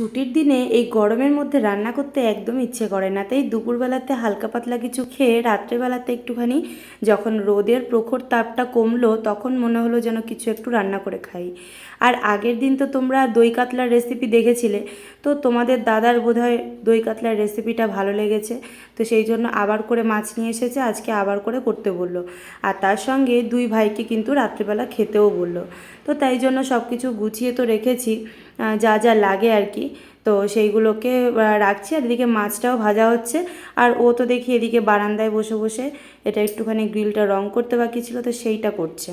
ছুটির দিনে এই গরমের মধ্যে রান্না করতে একদম ইচ্ছে করে না। তাই দুপুরবেলাতে হালকা পাতলা কিছু খেয়ে রাত্রেবেলাতে একটুখানি যখন রোদের প্রখর তাপটা কমলো তখন মনে হলো যেন কিছু একটু রান্না করে খাই। আর আগের দিন তো তোমরা দই কাতলার রেসিপি দেখেছিলে, তো তোমাদের দাদার বোধহয় দই কাতলার রেসিপিটা ভালো লেগেছে। তো সেই জন্য আবার করে মাছ নিয়ে এসেছে, আজকে আবার করে করতে বলল। আর তার সঙ্গে দুই ভাইকে কিন্তু রাত্রেবেলা খেতেও বলল। তো তাই জন্য সব কিছু গুছিয়ে তো রেখেছি। যা যা লাগে আর কি। তো সেইগুলোকে রাখছি। আর এদিকে মাছটাও ভাজা হচ্ছে। আর ও তো দেখি এদিকে বারান্দায় বসে বসে এটা একটুখানি গ্রিলটা রং করতে বাকি ছিল, তো সেইটা করছে।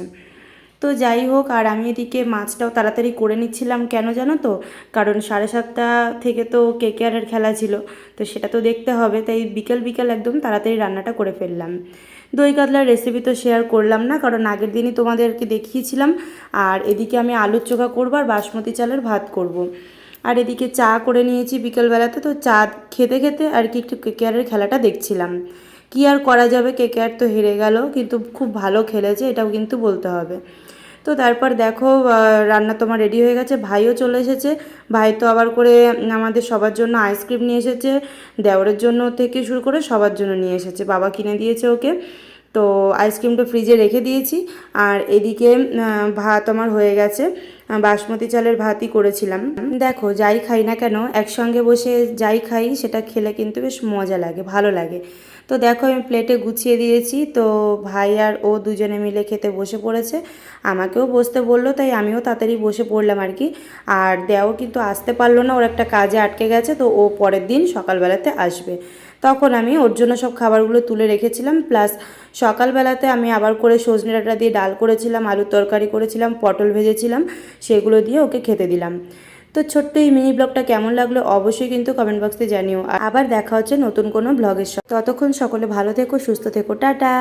তো যাই হোক, আর আমি এদিকে মাছটাও তাড়াতাড়ি করে নিচ্ছিলাম কেন জানো তো? কারণ সাড়ে সাতটা থেকে তো কেকেআরের খেলা ছিল, তো সেটা তো দেখতে হবে। তাই বিকেল বিকেল একদম তাড়াতাড়ি রান্নাটা করে ফেললাম। দই কাতলার রেসিপি তো শেয়ার করলাম না, কারণ আগের দিনই তোমাদেরকে দেখিয়েছিলাম। আর এদিকে আমি আলুর চোখা করব আর বাসমতি চালের ভাত করব। আর এদিকে চা করে নিয়েছি বিকেলবেলাতে, তো চা খেতে খেতে আর কি একটু কেকেআরের খেলাটা দেখছিলাম। কি আর করা যাবে কেকেআর তো হেরে গেল, কিন্তু খুব ভালো খেলেছে, এটাও কিন্তু বলতে হবে। তো তারপর দেখো রান্না তোমার রেডি হয়ে গেছে, ভাইও চলে এসেছে। ভাই তো আবার করে আমাদের সবার জন্য আইসক্রিম নিয়ে এসেছে, দেওরের জন্য থেকে শুরু করে সবার জন্য নিয়ে এসেছে। বাবা কিনে দিয়েছে ওকে। তো আইসক্রিমটা ফ্রিজে রেখে দিয়েছি। আর এদিকে ভাত আমার হয়ে গেছে। বাসমতি চালের ভাতই করেছিলাম। দেখো, যাই খাই না কেন, একসঙ্গে বসে যাই খাই, সেটা খেলে কিন্তু বেশ মজা লাগে, ভালো লাগে। তো দেখো, আমি প্লেটে গুছিয়ে দিয়েছি। তো ভাই আর ও দুজনে মিলে খেতে বসে পড়েছে। আমাকেও বসতে বলল, তাই আমিও তাড়াতাড়ি বসে পড়লাম আর কি। আর দেও কিন্তু আসতে পারল না, ওর একটা কাজে আটকে গেছে, তো ও পরের দিন সকালবেলাতে আসবে। তখন আমি ওর জন্য সব খাবারগুলো তুলে রেখেছিলাম। প্লাস সকালবেলাতে আমি আবার করে সজনে ডাঁটা দিয়ে ডাল করেছিলাম, আলুর তরকারি করেছিলাম, পটল ভেজেছিলাম, সেগুলো দিয়ে ওকে খেতে দিলাম। তো ছোট্ট এই মিনি ব্লগটা কেমন লাগল অবশ্যই কিন্তু কমেন্ট বক্সে জানিও। আবার দেখা হচ্ছে নতুন কোনো ব্লগের ততক্ষণ সকলে ভালো থেকো, সুস্থ থেকো, টাটা।